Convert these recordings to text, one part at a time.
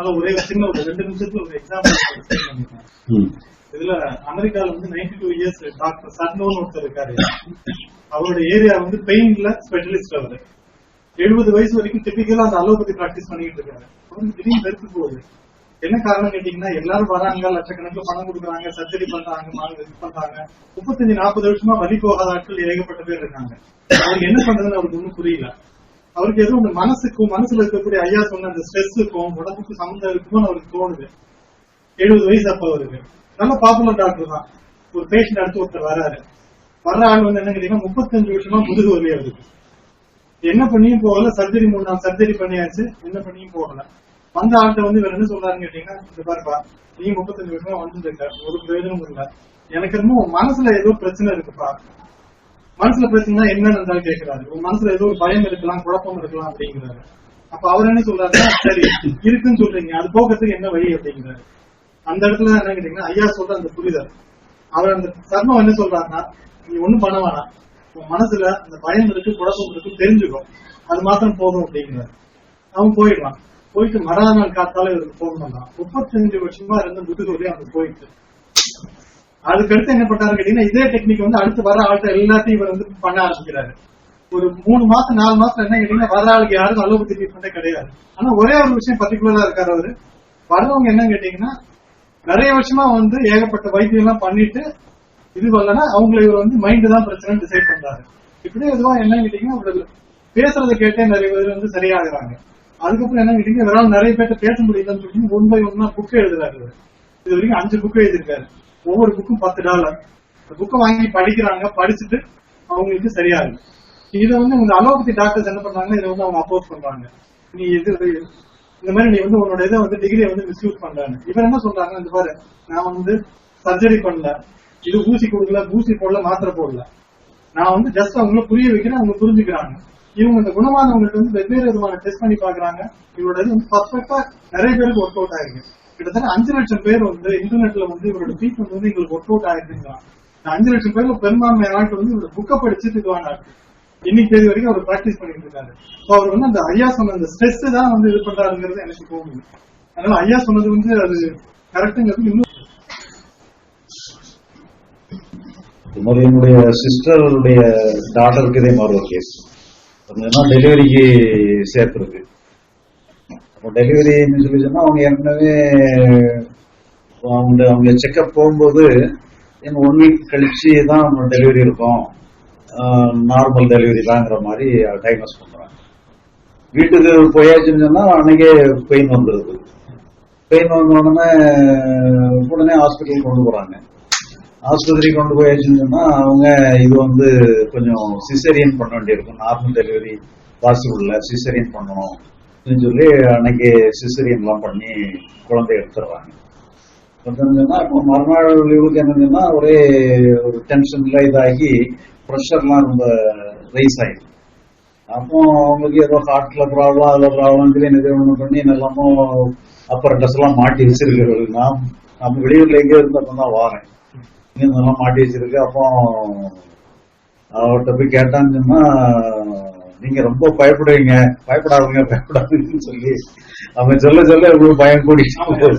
ஒரே சின்ன ஒரு ரெண்டு நிமிஷத்துல ஒரு எக்ஸாம்பிள். இதுல அமெரிக்கால வந்து 92 டூ இயர்ஸ் டாக்டர் சர்னோன்னு ஒருத்தர் இருக்காரு. அவரோட ஏரியா வந்து பெயின்ல ஸ்பெஷலிஸ்ட் அவரு. எழுபது வயசு வரைக்கும் டிபிக்கலா அந்த அலோபதி பிராக்டிஸ் பண்ணிட்டு இருக்காரு. அவருக்கு திடீர்னு வெறுத்து போகுது. என்ன காரணம் கேட்டீங்கன்னா எல்லாரும் வராங்க லட்சக்கணக்கில் பணம் கொடுக்குறாங்க சர்ஜரி பண்றாங்க மாங்க இது பண்றாங்க. முப்பத்தஞ்சு நாற்பது வருஷமா வலி போகாத ஆட்கள் ஏகப்பட்ட பேர் இருக்காங்க. அவருக்கு என்ன பண்றதுன்னு அவருக்கு ஒன்றும் புரியல. அவருக்கு எதுவும் இந்த மனசுக்கும் மனசுல இருக்கக்கூடிய ஐயா சொன்ன அந்த ஸ்ட்ரெஸ்ஸுக்கும் உடம்புக்கும் சம்மந்தம் இருக்குமோன்னு அவருக்கு தோணுது. எழுபது வயசு அப்ப அவருக்கு. நல்ல பாப்புலர் டாக்டர் தான். ஒரு பேஷண்ட் அடுத்து ஒருத்தர் வராரு. வர்ற ஆள் வந்து என்ன கேட்டீங்கன்னா முப்பத்தஞ்சு வருஷமா முதுகு வலி அவருக்கு. என்ன பண்ணியும் போகல சர்ஜரி மூணு நாள் சர்ஜரி பண்ணியாச்சு என்ன பண்ணியும் போகல. வந்த ஆள்கிட்ட வந்து இவர் என்ன சொல்றாருன்னு கேட்டீங்கன்னா இந்த பாருப்பா நீ முப்பத்தஞ்சு வருஷமா வந்துருக்க ஒரு பிரயோஜனமும் இல்லை. எனக்கு என்னமோ உன் மனசுல ஏதோ பிரச்சனை இருக்குப்பா. மனசுல பிரச்சனை என்னன்னு இருந்தாலும் கேட்கிறாரு. உன் மனசுல ஏதோ ஒரு பயம் இருக்கலாம் குழப்பம் இருக்கலாம் அப்படிங்கிறாரு. அப்ப அவர் என்ன சொல்றாருன்னா சரி இருக்குன்னு சொல்றீங்க. அது போகிறதுக்கு என்ன வழி அப்படிங்கிறாரு. அந்த இடத்துல என்ன கேட்டீங்கன்னா ஐயா சொல்ற அந்த புரிதல். அவர் அந்த சர்மம் என்ன சொல்றாருன்னா நீ ஒண்ணும் பண்ண வேணாம். உன் மனசுல அந்த பயம் இருக்கு குழப்பம் இருக்கு தெரிஞ்சுக்கும் அது மாத்திரம் போதும் அப்படிங்கிறாரு. அவன் போயிடுவான். போயிட்டு மறாத நாள் காத்தால இவருக்கு போகணும் முப்பத்தஞ்சு வருஷமா இருந்து முதுகோலி வலி போயிட்டு அதுக்கடுத்து என்ன பண்றாரு கேட்டீங்கன்னா இதே டெக்னிக் வந்து அடுத்து வர ஆள்கிட்ட எல்லாத்தையும் இவர் வந்து பண்ண ஆரம்பிக்கிறாரு. ஒரு மூணு மாசம் நாலு மாசம் என்ன கேட்டீங்கன்னா வர ஆளுக்கு யாருக்கும் அலோபதி ட்ரீட்மெண்ட்டே கிடையாது. ஆனா ஒரே ஒரு விஷயம் பர்டிகுலரா இருக்காரு அவரு. வர்றவங்க என்ன கேட்டீங்கன்னா நிறைய வருஷமா வந்து ஏகப்பட்ட வைத்தியம் எல்லாம் பண்ணிட்டு இது வரலன்னா அவங்களை இவர் வந்து மைண்டு தான் பிரச்சனை டிசைட் பண்றாரு. இப்படியே எதுவா என்ன கேட்டீங்கன்னா பேசுறதை கேட்டே நிறைய பேர் வந்து சரியாகிறாங்க. அதுக்கப்புறம் என்ன கேட்டீங்கன்னா இவரால் நிறைய பேர்ட்ட பேச முடியலன்னு சொல்லி ஒன் பை ஒன்னா புக் எழுதுறாரு இது வரைக்கும் அஞ்சு புக் எழுதியிருக்காரு. ஒவ்வொரு புக்கும் பத்து டாலர் இந்த புக்கை வாங்கி படிக்கிறாங்க படிச்சுட்டு அவங்களுக்கு சரியாகுது. இதை வந்து இந்த அலோபதி டாக்டர்ஸ் என்ன பண்றாங்கன்னா இதை வந்து அவங்க அப்போஸ் பண்றாங்க. நீ எது இந்த மாதிரி நீ வந்து உன்னோட இதை வந்து டிகிரியை வந்து மிஸ்யூஸ் பண்றாங்க. இவன் என்ன சொல்றாங்க இந்த பாரு நான் வந்து சர்ஜரி பண்ணல. இது ஊசி கொடுக்கல ஊசி போடல மாத்திரை போடல. நான் வந்து ஜஸ்ட் அவங்கள புரிய வைக்கிறேன் அவங்க புரிஞ்சுக்கிறாங்க. இவங்க இந்த குணமானவங்களுக்கு வந்து வெவ்வேறு விதமான டெஸ்ட் பண்ணி பாக்குறாங்க இவரோட இது வந்து பர்ஃபெக்டா நிறைய பேருக்கு ஒர்க் அவுட் ஆயிருக்கு. கிட்டத்தட்ட அஞ்சு லட்சம் பேர் வந்து இன்டர்நெட்ல வந்து இவரோட ட்ரீட்மெண்ட் வந்து எங்களுக்கு ஒர்க் அவுட் ஆயிருக்குங்கிறான் அஞ்சு லட்சம் பேர்ல பெரும்பான்மை ஆட்கள் வந்து இவரோட புக்கை படிச்சுட்டு இதுவான இன்னைக்கு தேதி வரைக்கும் அவர் பிராக்டிஸ் பண்ணிட்டு இருக்காரு. ஸோ அவர் வந்து அந்த ஐயா சொன்ன அந்த ஸ்ட்ரெஸ் தான் வந்து இது பண்றாருங்கிறது எனக்கு தோணுது. அதனால ஐயா சொன்னது வந்து அது கரெக்டுங்கிறது இன்னும் மாதிரி என்னுடைய சிஸ்டருடைய டாட்டருக்கு இதே மாதிரி ஒரு கேஸ் டெலிவரிக்கு சேர்த்துருக்கு. டெலிவரின்னு சொல்லி சொன்னா அவங்க ஏற்கனவே அவங்க அவங்க செக்அப் போகும்போது எங்க ஒன் வீக் கழிச்சு தான் டெலிவரி இருக்கும். நார்மல் டெலிவரி தாங்கிற மாதிரி டைமஸ் பண்றாங்க. வீட்டுக்கு போயாச்சுன்னு சொன்னா அன்னைக்கே பெயின் வந்துடுது பெயின் வந்த உடனே உடனே ஹாஸ்பிட்டல் கொண்டு போறாங்க. ஆஸ்பத்திரி கொண்டு போயாச்சுன்னு சொன்னா அவங்க இது வந்து கொஞ்சம் சிசரியன் பண்ண வேண்டியிருக்கும். நார்மல் டெலிவரி பாசிபிள் இல்ல சிசரியன் பண்ணணும். சொல்லி அன்னைக்கு சிசரியன் எல்லாம் பண்ணி குழந்தை எடுத்துடுறாங்க. சொன்னா இப்போ மறுநாள் இவளுக்கு என்னதுன்னா ஒரே ஒரு டென்ஷன்ல இதாகி ப்ரெஷர்லாம் ரொம்ப ரைஸ் ஆயிடுது. அப்போ அவங்களுக்கு ஏதோ ஹார்ட்ல ப்ராப்ளம் அதுல ப்ராப்ளம் சொல்லி என்ன ஒண்ணு பண்ணி என்னெல்லாமோ அப்புறம் ட்ரெஸ் எல்லாம் மாட்டி வச்சிருக்கிறது. நான் நம்ம வெளியூர்ல எங்கே இருந்தப்ப தான் வாரேன். இங்கே நல்லா மாட்டி வச்சிருக்கு. அப்போ அவர்கிட்ட போய் கேட்டான்னு சொன்னா நீங்க ரொம்ப பயப்படுவீங்க. பயப்படாதீங்க பயப்படாதீங்கன்னு சொல்லி அவன் சொல்ல சொல்ல உங்களுக்கு பயம் கூடிட்டு போகுது.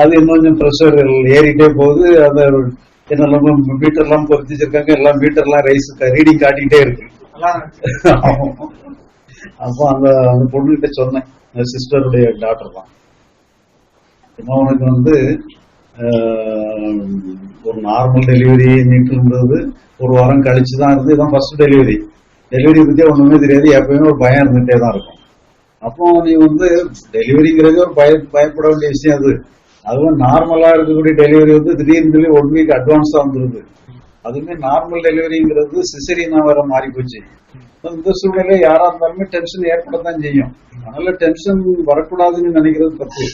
அது இன்னும் கொஞ்சம் ப்ரெஷர் ஏறிட்டே போகுது. அந்த என்னெல்லாம் மீட்டர் எல்லாம் பொருத்திச்சிருக்காங்க எல்லாம் மீட்டர் எல்லாம் ரைஸ் ரீடிங் காட்டிக்கிட்டே இருக்கு. அப்போ அந்த அந்த பொண்ணுகிட்ட சொன்னேன். சிஸ்டருடைய டாக்டர் தான். சும்மா உனக்கு வந்து ஒரு நார்மல் டெலிவரி நீட்டுன்றது ஒரு வாரம் கழிச்சு தான் இருந்து இதான் ஃபர்ஸ்ட் டெலிவரி டெலிவரி பத்தி ஒண்ணுமே தெரியாது. எப்பயுமே ஒரு பயம் இருந்துட்டே தான் இருக்கும். அப்போ நீ வந்து டெலிவரிங்கிறது ஒரு பய பயப்பட வேண்டிய விஷயம் அது. அதுவும் நார்மலா இருக்கக்கூடிய டெலிவரி வந்து திடீர்னு சொல்லி ஒன் வீக் அட்வான்ஸா வந்துருது. அதுவுமே நார்மல் டெலிவரிங்கிறது சிசரியனா வர மாறி போச்சு இந்த சூழ்நிலை யாரா இருந்தாலுமே டென்ஷன் ஏற்படத்தான் செய்யும். அதனால டென்ஷன் வரக்கூடாதுன்னு நினைக்கிறது தப்பு.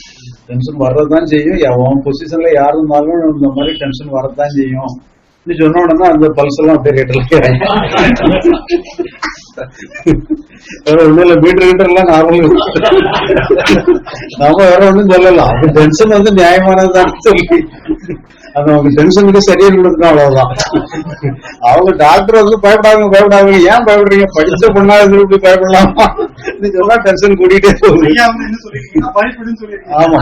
டென்ஷன் வர்றதுதான் செய்யும். அவன் பொசிஷன்ல யார் இருந்தாலும் இந்த மாதிரி டென்ஷன் வரத்தான் செய்யும். நீ சொன்ன உடனே அந்த பல்ஸ் எல்லாம் அப்படியே ரேட்டில் வேற ஒண்ணும் இல்ல மீட்டர் கிட்ட எல்லாம் நார்மல் நாம வேற ஒண்ணும் சொல்லலாம் டென்ஷன் வந்து நியாயமானதுதான் சொல்லி. அது அவங்க டென்ஷனுக்கு சரியா கொடுக்கணும் அவ்வளவுதான். அவங்க டாக்டர் வந்து பயப்படாதீங்க பயப்படாதீங்க ஏன் பயப்படுறீங்க? படிச்ச பொண்ணா இது இப்படி பயப்படலாமா? சொன்னா டென்ஷன் கூட்டிகிட்டே போகுது. ஆமா.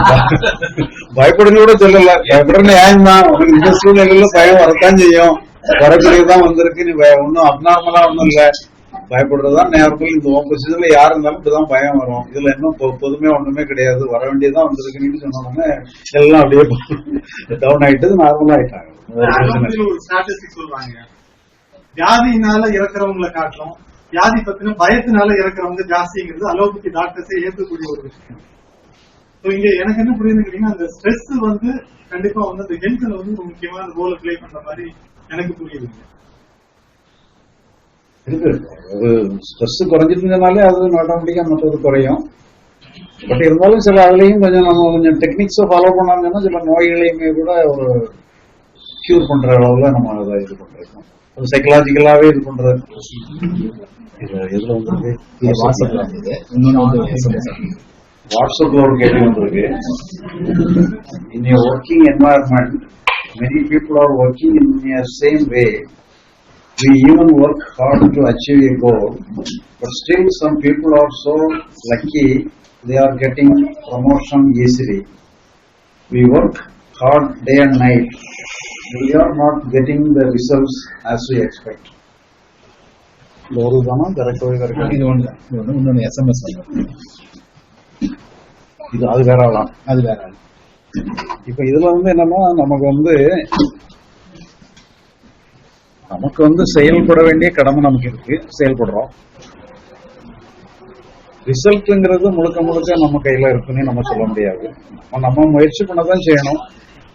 பயப்படுன்னு கூட சொல்லல. பயப்படுற நியாயம் தான் உனக்கு இந்த சூழ்நிலையில பயம் வரத்தான் செய்யும். வரக்கூடியதான் வந்திருக்கு. நீ ஒண்ணும் அப்நார்மலா ஒண்ணும் இல்ல. பயப்படுறதுதான் நேரத்தில் இந்த உன் பொசிஷன்ல யாரு இருந்தாலும் இப்படிதான் பயம் வரும். இதுல இன்னும் பொதுமையா ஒண்ணுமே கிடையாது. வர வேண்டியதுதான் வந்திருக்குன்னு சொன்னோடனே எல்லாம் அப்படியே டவுன் ஆயிட்டு நார்மலா ஆயிட்டாங்க. வியாதியினால இறக்குறவங்களை காட்டிலும் வியாதி பத்தின பயத்தினால இறக்குறவங்க ஜாஸ்திங்கிறது அலோபதி டாக்டர்ஸே ஏற்கக்கூடிய ஒரு விஷயம். இங்க எனக்கு என்ன புரியுதுன்னு கேட்டீங்கன்னா அந்த ஸ்ட்ரெஸ் வந்து கண்டிப்பா வந்து அந்த ஹெல்த்ல வந்து முக்கியமான ரோல் ப்ளே பண்ற மாதிரி எனக்கு புரியுதுங்க இருக்கு அது ஸ்ட்ரெஸ் குறைஞ்சிருந்தனாலே அது ஆட்டோமேட்டிக்கா மற்றது குறையும் பட் இருந்தாலும் சில அதுலயும் கொஞ்சம் நம்ம கொஞ்சம் டெக்னிக்ஸை ஃபாலோ பண்ணாங்கன்னா சில நோய்களையுமே கூட ஒரு கியூர் பண்ற அளவுல நம்ம அதை இது பண்றோம் அது சைக்கலாஜிக்கலாவே இது பண்றது வாட்ஸ்அப்ல ஒரு கேள்வி வந்திருக்கு in working environment many people are working in same way we even work hard to achieve a goal but still some people are so lucky they are getting promotion easily we work hard day and night we are not getting the results as we expect ஒரு தானா கரெக்டாக கரெக்டாக இது ஒன்று இது ஒன்று இன்னொன்று SMS வந்து இது அது வேற ஆளாம் அது வேற ஆள். இப்ப இதுல வந்து என்னன்னா நமக்கு வந்து நமக்கு வந்து செயல்பட வேண்டிய கடமை நமக்கு இருக்கு. செயல்படுறோம். ரிசல்ட்ங்கிறது முழுக்க முழுக்க நம்ம கையில இருக்குன்னு நம்ம சொல்ல முடியாது. நம்ம நம்ம முயற்சி பண்ணதான் செய்யணும்.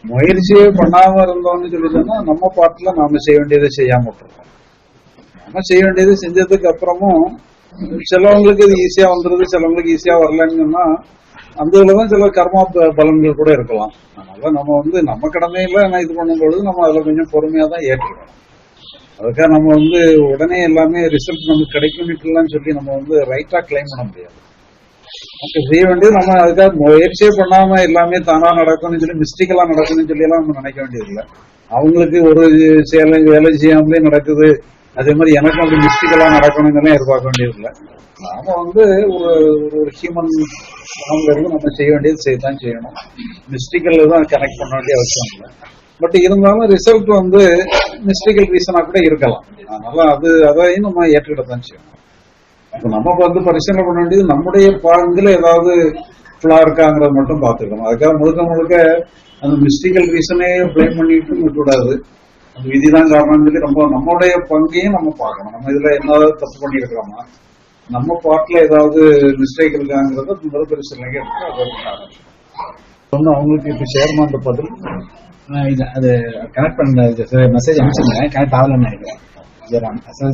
முயற்சியே பண்ணாம இருந்தோம்னு சொல்லி சொன்னா நம்ம பாட்டுல நாம செய்ய வேண்டியதை செய்யாம விட்டுருக்கோம் நம்ம செய்ய வேண்டியது செஞ்சதுக்கு அப்புறமும் சிலவங்களுக்கு இது ஈஸியா வந்துருது சிலவங்களுக்கு ஈஸியா வரலன்னு சொன்னா அந்த இதுலதான் சில கர்மா ப- பலன்கள் கூட இருக்கலாம். அதனால நம்ம வந்து நம்ம கடமையில நான் இது பண்ணும் பொழுது நம்ம அதுல கொஞ்சம் பொறுமையா தான் ஏற்றுக்கணும் அதுக்காக நம்ம வந்து உடனே எல்லாமே ரிசல்ட் நமக்கு கிடைக்கும்னுட்டுலாம் சொல்லி நம்ம வந்து ரைட்டா கிளைம் பண்ண முடியாது. நமக்கு செய்ய வேண்டியது நம்ம அதுக்காக முயற்சியே பண்ணாம எல்லாமே தானா நடக்கும்னு சொல்லி மிஸ்டேக்கலா நடக்கும்னு சொல்லி எல்லாம் நம்ம நினைக்க வேண்டியது இல்லை. அவங்களுக்கு ஒரு சேலை வேலை செய்யாமலே நடக்குது. அதே மாதிரி எனக்கும் அப்படி மிஸ்டேக்கலா நடக்கணும்னு எதிர்பார்க்க வேண்டியது இல்லை. நாம வந்து ஒரு ஒரு ஹியூமன் நம்ம செய்ய வேண்டியது செய்யத்தான் செய்யணும். மிஸ்டேக்கல் தான் கனெக்ட் பண்ண வேண்டிய அவசியம் இல்லை. பட் இருந்தாலும் ரிசல்ட் வந்து மிஸ்டேக்கல் ரீசனா கூட இருக்கலாம். அதனால அது அதையும் நம்ம ஏற்றுக்கிட்டதான் செய்யணும். இப்போ நம்ம வந்து பரிசீலனை பண்ண வேண்டியது நம்முடைய பாகங்கள் ஏதாவது ஃபுல்லா இருக்காங்கிறத மட்டும் பார்த்துக்கணும். அதுக்காக முழுக்க முழுக்க அந்த மிஸ்டேக்கல் ரீசனே பிளேம் பண்ணிட்டு விட்டுவிடாது அந்த விதிதான் காரணம் சொல்லி ரொம்ப நம்மளுடைய பங்கையும் நம்ம பார்க்கணும். நம்ம இதுல என்ன தப்பு பண்ணியிருக்கிறோமா நம்ம பாட்டில் ஏதாவது மிஸ்டேக் இருக்காங்கிறத முதல் பரிசீலனைக்கு எடுத்து அதை விட்டாங்க. சொன்ன அவங்களுக்கு இப்ப சேர்மான் பதில். இது அது கனெக்ட் பண்ண மெசேஜ் அனுப்பிச்சிருந்தேன். கனெக்ட் ஆகலன்னு நினைக்கிறேன்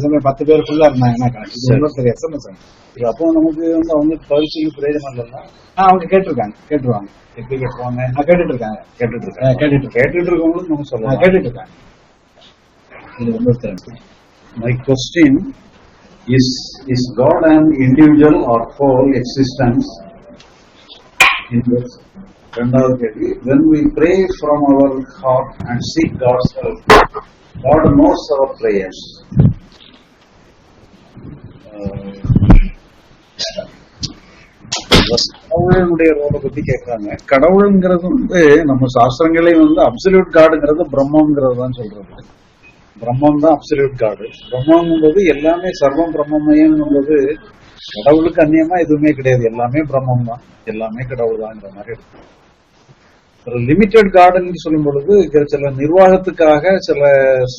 சமயம் பத்து பேர் ஃபுல்லா இருந்தாங்கன்னா கனெக்ட் இது இன்னொருத்தர் எஸ்எம்எஸ் இது அப்போ நமக்கு வந்து அவங்களுக்கு செய்ய பிரயோஜனம் இல்லைன்னா அவங்க கேட்டிருக்காங்க. கேட்டுருவாங்க. எப்படி கேட்டுருவாங்க? ஆ, கேட்டுட்டு இருக்காங்க கேட்டுட்டு ஆ, இருக்காங்க கேட்டுட்டு கேட்டுட்டு இருக்கவங்களும் நம்ம சொல்லலாம் கேட்டுட்டு இருக்காங்க இது My question is Is God an individual or whole existence? In this ரெண்டாவது கேள்வி when we pray from our heart and seek God's help God knows our prayers. கடவுளுடைய ரோலை பத்தி கேக்குறாங்க. கடவுளுங்கிறது வந்து நம்ம சாஸ்திரங்களே வந்து அப்சல்யூட் காடுங்கிறது பிரம்மங்கிறது தான் சொல்றது. பிரம்மம் தான் அப்சல்யூட் காடு பிரம்மங்கும்போது எல்லாமே சர்வம் பிரம்மமயங்கும்போது கடவுளுக்கு அந்நியமா எதுவுமே கிடையாது. எல்லாமே பிரம்மம் தான். எல்லாமே கடவுள் தான்ங்கிற மாதிரி இருக்கும். லிமிட்டெட் கார்டன் சொல்லும் பொழுது சில நிர்வாகத்துக்காக சில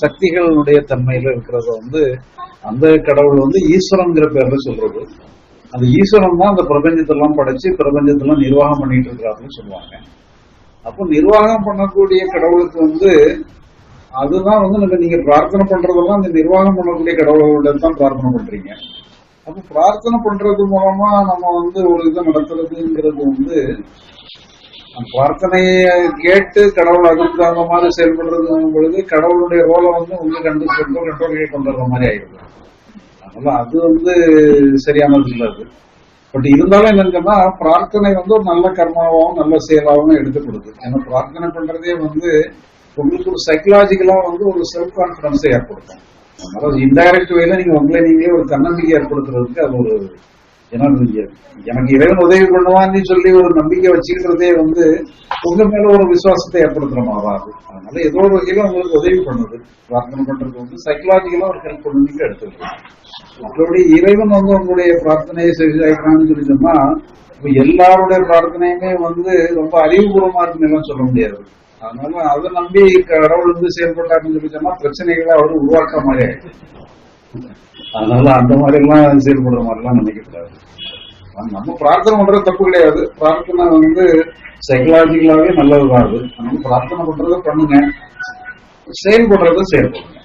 சக்திகளுடைய தன்மையில இருக்கிறத வந்து அந்த கடவுள் வந்து ஈஸ்வரங்கிற பேர்ல சொல்றது. அந்த ஈஸ்வரன் தான் அந்த பிரபஞ்சத்தெல்லாம் படைச்சு பிரபஞ்சத்தெல்லாம் நிர்வாகம் பண்ணிட்டு இருக்கிறாருன்னு சொல்லுவாங்க. அப்போ நிர்வாகம் பண்ணக்கூடிய கடவுளுக்கு வந்து அதுதான் வந்து நம்ம நீங்க பிரார்த்தனை பண்றதெல்லாம் அந்த நிர்வாகம் பண்ணக்கூடிய கடவுளோட தான் பிரார்த்தனை பண்றீங்க. அப்ப பிரார்த்தனை பண்றது மூலமா நம்ம வந்து ஒரு இதை நடத்துறதுங்கிறது வந்து பிரார்த்தனையை கேட்டு கடவுள் அதுக்கு தகுந்த மாதிரி செயல்படுறது பொழுது கடவுளுடைய ரோலை வந்து உங்க கண்டு கண்ட்ரோல் கண்ட்ரோல் கொண்டு வர்ற மாதிரி ஆயிடுது. அதனால அது வந்து சரியானது இல்லை அது. பட் இருந்தாலும் என்னங்கன்னா பிரார்த்தனை வந்து ஒரு நல்ல கர்மாவாகவும் நல்ல செயலாகவும் எடுத்து கொடுக்குது. ஏன்னா பிரார்த்தனை பண்றதே வந்து உங்களுக்கு ஒரு சைக்கலாஜிக்கலா வந்து ஒரு செல்ஃப் கான்பிடன்ஸை ஏற்படுத்தும். அதனால இன்டைரக்ட் வேல நீங்க உங்களை நீங்களே ஒரு தன்னம்பிக்கை ஏற்படுத்துறதுக்கு அது ஒரு ஏன்னா எனக்கு இறைவன் உதவி பண்ணுவான்னு சொல்லி ஒரு நம்பிக்கை வச்சுக்கிறதே வந்து உங்க மேல ஒரு விசுவாசத்தை ஏற்படுத்துற மாதிரி அதனால ஏதோ ஒரு வகையில உங்களுக்கு உதவி பண்ணுது. பிரார்த்தனை பண்றது வந்து சைக்கலாஜிக்கலா ஒரு ஹெல்ப் பண்ணுவீங்க எடுத்துக்கலாம் மற்றபடி இறைவன் வந்து உங்களுடைய பிரார்த்தனையை சரியாயிக்கிறான்னு சொல்லி சொன்னா இப்ப எல்லாருடைய பிரார்த்தனையுமே வந்து ரொம்ப அறிவுபூர்வமா இருக்குன்னு சொல்ல முடியாது. அதனால அதை நம்பி கடவுள் வந்து செயல்பட்டாருன்னு சொல்லி சொன்னா பிரச்சனைகளை அவர் உருவாக்க மாதிரி ஆயிடுச்சு. அதனால அந்த மாதிரி எல்லாம் செயல்படுற மாதிரி எல்லாம் நினைக்கக்கூடாது ஆனா நம்ம பிரார்த்தனை பண்றது தப்பு கிடையாது. பிரார்த்தனை வந்து சைக்கலாஜிக்கலாவே நல்லதுதான் அது. நம்ம பிரார்த்தனை பண்றதை பண்ணுங்க. செயல்படுறத செயல்படுங்க